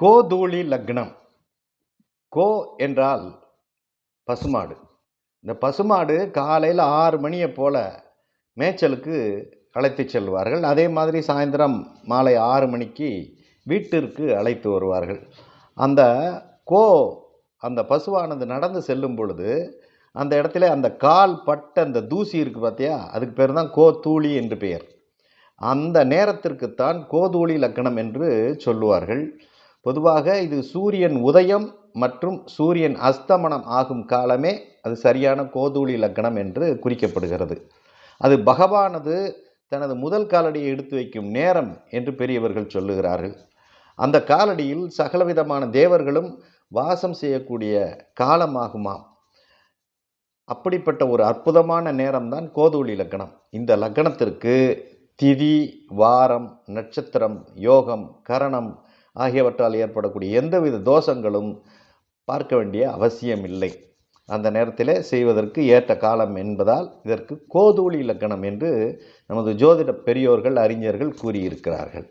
கோதூளி லக்னம். கோ என்றால் பசுமாடு. இந்த பசுமாடு காலையில் ஆறு மணியை போல் மேய்ச்சலுக்கு அழைத்து செல்வார்கள். அதே மாதிரி சாயந்தரம் மாலை ஆறு மணிக்கு வீட்டிற்கு அழைத்து வருவார்கள். அந்த கோ அந்த பசுவானது நடந்து செல்லும் பொழுது அந்த இடத்துல அந்த கால் பட்ட அந்த தூசி இருக்குது பார்த்தியா அதுக்கு பேர் தான் கோதூளி என்று பெயர். அந்த நேரத்திற்குத்தான் கோதூளி லக்கணம் என்று சொல்லுவார்கள். பொதுவாக இது சூரியன் உதயம் மற்றும் சூரியன் அஸ்தமனம் ஆகும் காலமே அது சரியான கோதூளி லக்கணம் என்று குறிக்கப்படுகிறது. அது பகவானது தனது முதல் காலடியை எடுத்து வைக்கும் நேரம் என்று பெரியவர்கள் சொல்லுகிறார்கள். அந்த காலடியில் சகலவிதமான தேவர்களும் வாசம் செய்யக்கூடிய காலமாகுமாம் அப்படிப்பட்ட ஒரு அற்புதமான நேரம்தான் கோதூளி லக்கணம் இந்த லக்கணத்திற்கு திதி வாரம் நட்சத்திரம் யோகம் கரணம் ஆகியவற்றால் ஏற்படக்கூடிய எந்தவித தோஷங்களும் பார்க்க வேண்டிய அவசியம் இல்லை அந்த நேரத்தில் செய்வதற்கு ஏற்ற காலம் என்பதால் இதற்கு கோதூளி இலக்கணம் என்று நமது ஜோதிட பெரியோர்கள் அறிஞர்கள் கூறியிருக்கிறார்கள்.